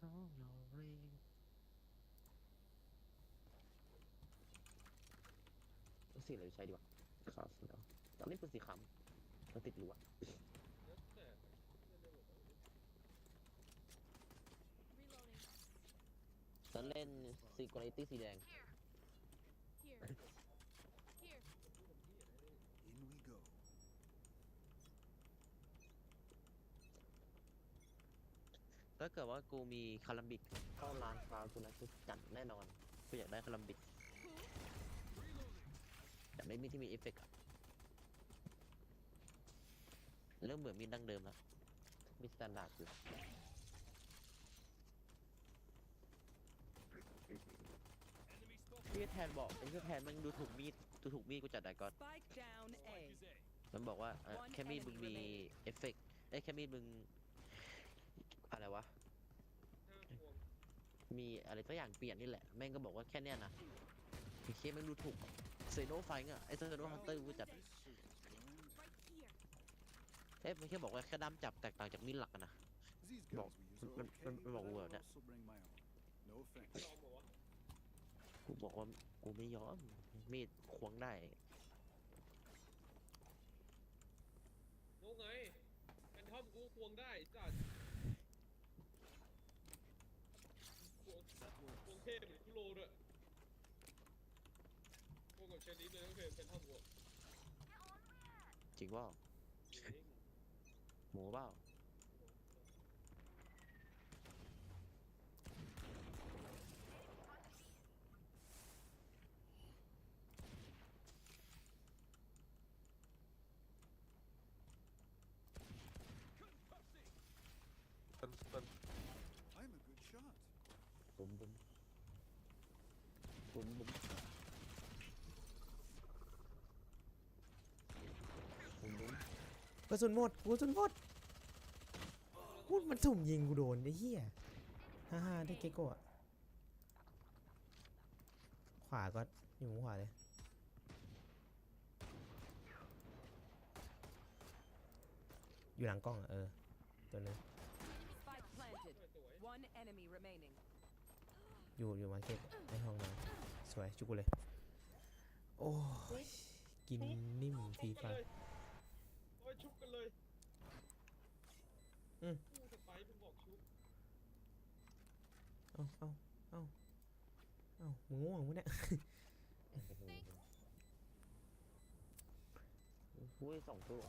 สองเราเรียนสีอะไรใช้ดีวะขาวสีเนาะตอนนี้เป็นสีขาวมันติดรั้วแล้วแต่ Reloading. ฉันเล่นซีกริตี้สีแดง Here. Here. ถ้าเกิดว่ากูมีคารัมบิกเข้าร้านค้ากูนะคือจัดแน่นอนกูอยากได้คารัมบิก Who? อยากได้มีดที่มีเอฟเฟกต์อะเริ่มเหมือนมีดดั้งเดิมแล้วมีสแตนดาร์ดอยู่พี่แทนบอกไอ้พี่แทนมันดูถูกมีดดูถูกมีดกูจัดได้ก่อน Spike down A. มันบอกว่าเอ่อ One แค่มีดมึง enemy มี remaining เอฟเฟกต์ไอ้ยแค่มีดมึงอะไรวะห้าพวง มีอะไรสักอย่างเปลี่ยนนี่แหละ แม่งก็บอกว่าแค่เนี้ยนะไอ้เคสแม่งดูถูกเซโนไฟอะไอ้เซโนฮันเตอร์กูจัดเอ้ยมันแค่บอกว่าแค่ด้ามจับแตกต่างจากมีดหลักอะนะ These Bon, guns we use are มัน-มัน-มันบอกกูแบบเนี้ยกูบอกว่ากูไม่ยอมมีดควงได้โง่ไงเป็นทอมกูควงได้จัดควงควงเทพหรือคุโรด้วย ควงกับเชนนี้เลยก็คือเป็นทอมกูจริงเปล่าจริงหมูเปล่า I'm a good shot. บุ้มบุ้มบุ้มบุ้มบุ้มบุ้ม กระสุนหมดกระสุนหมดพูดมันสุ่มยิงกูโดนไอ้เหี้ยฮ่าฮ่าได้เกโกะขวาก็อยู่มุมขวาเลยอยู่หลังกล้องเออ ตัวนึงอยู่อยู่มาเก็ตในห้องน้ำสวยจุกเลย โอ้กินนิ่มฟรีๆไฟเลยโอ้ยชุบกันเลย อืมไปมึงบอกชุบเอาเอาเอาเอามึงง่วงมั้เนี่ยอุ้ยสองตัว